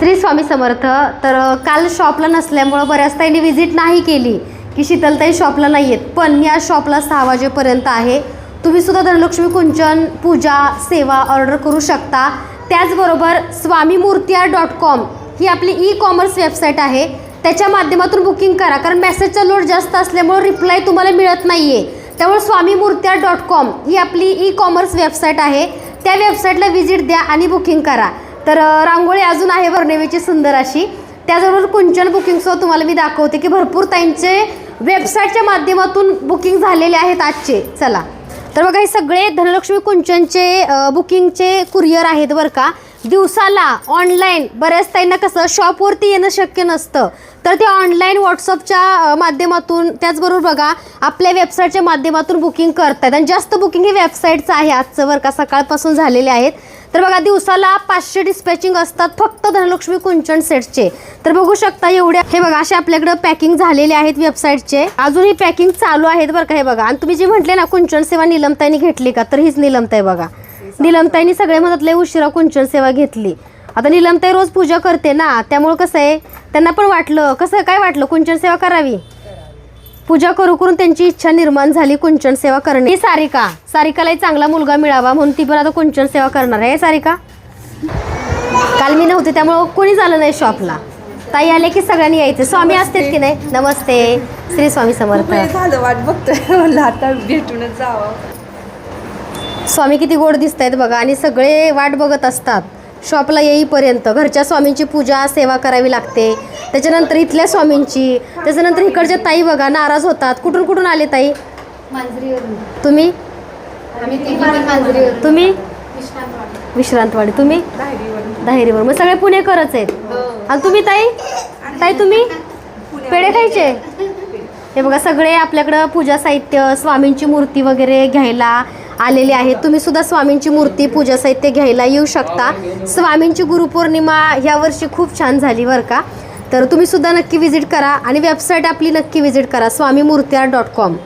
श्री स्वामी समर्थ तर काल शॉपला नसल्यामुळं बऱ्याच ताईंनी व्हिजिट नाही केली की शीतलताई शॉपला नाही आहेत पण या शॉपला सहा वाजेपर्यंत आहे. तुम्ही सुद्धा धनलक्ष्मी कुंचन पूजा सेवा ऑर्डर करू शकता. त्याचबरोबर स्वामी मूर्तिया डॉट कॉम ही आपली ई कॉमर्स वेबसाईट आहे. त्याच्या माध्यमातून बुकिंग करा कारण मेसेजचा लोड जास्त असल्यामुळं रिप्लाय तुम्हाला मिळत नाही आहे त्यामुळे स्वामी मूर्त्या डॉट कॉम ही आपली ई कॉमर्स वेबसाईट आहे. त्या वेबसाईटला व्हिजिट द्या आणि बुकिंग करा. तर रांगोळी अजून आहे वर्णवीची सुंदर अशी. त्याचबरोबर कुंचन बुकिंगसह तुम्हाला मी दाखवते की भरपूर त्यांचे वेबसाईटच्या माध्यमातून बुकिंग झालेले आहेत आजचे. चला. तर बघा हे सगळे धनलक्ष्मी कुंचनचे बुकिंगचे कुरिअर आहेत बरं का. दिवसाला ऑनलाईन बऱ्याच त्यांना कसं शॉपवरती येणं शक्य नसतं. तर ते ऑनलाईन व्हॉट्सअपच्या माध्यमातून त्याचबरोबर बघा आपल्या वेबसाईटच्या माध्यमातून बुकिंग करतायत. आणि जास्त बुकिंग हे वेबसाईटचं आहे आजचं बरं का सकाळपासून झालेले आहेत. तर बघा दिवसाला पाचशे डिस्पॅचिंग असतात फक्त धनलक्ष्मी कुंचन सेटचे तर बघू शकता एवढ्या हे बघा असे आपल्याकडं पॅकिंग झालेले आहेत वेबसाईटचे अजूनही पॅकिंग चालू आहेत बरं का हे बघा. आणि तुम्ही जे म्हटले ना कुंचन सेवा निलमताईने घेतली का तर हीच निलमताई बघा. निलमताईने सगळे म्हणत लय उशिरा कुंचन सेवा घेतली. आता निलमताई रोज पूजा करते ना त्यामुळं कसं आहे त्यांना पण वाटलं कसं काय वाटलं कुंचन सेवा करावी? पूजा करू करून त्यांची इच्छा निर्माण झाली कुंचन सेवा करणे. सारिका सारिकालाही चांगला मुलगा मिळावा म्हणून ती पण आता कुंचन सेवा करणार आहे सारिका? काल मी नव्हते त्यामुळं कोणी झालं नाही शॉपला. ताई आले की सगळ्यांनी यायचे. स्वामी असतात की नाही? नमस्ते. श्री स्वामी समर्थ. झालं वाट बघतोय. म्हणलं आता भेटूनच जावं. स्वामी किती गोड दिसत आहेत बघा. आणि सगळे वाट बघत असतात. शॉपला येईपर्यंत घरच्या स्वामींची पूजा सेवा करावी लागते. त्याच्यानंतर इथल्या स्वामींची त्याच्यानंतर इकडच्या ताई बघा नाराज होतात. कुठून कुठून आले ताई? तुम्ही? तुम्ही? विश्रांतवाडी. तुम्ही? दाहेरीवर मग सगळे पुणेकरच आहेत. आणि तुम्ही ताई? ताई तुम्ही? पेढे खायचे? हे बघा सगळे आपल्याकडं पूजा साहित्य स्वामींची मूर्ती वगैरे घ्यायला आलेले आहेत. तुम्ही सुद्धा स्वामींची मूर्ती पूजा साहित्य घ्यायला येऊ शकता. स्वामींची गुरुपौर्णिमा ह्या वर्षी खूप छान झाली बरं का. तर तुम्ही सुद्धा नक्की व्हिजिट करा आणि वेबसाईट आपली नक्की व्हिजिट करा स्वामी मूर्त्या डॉट कॉम.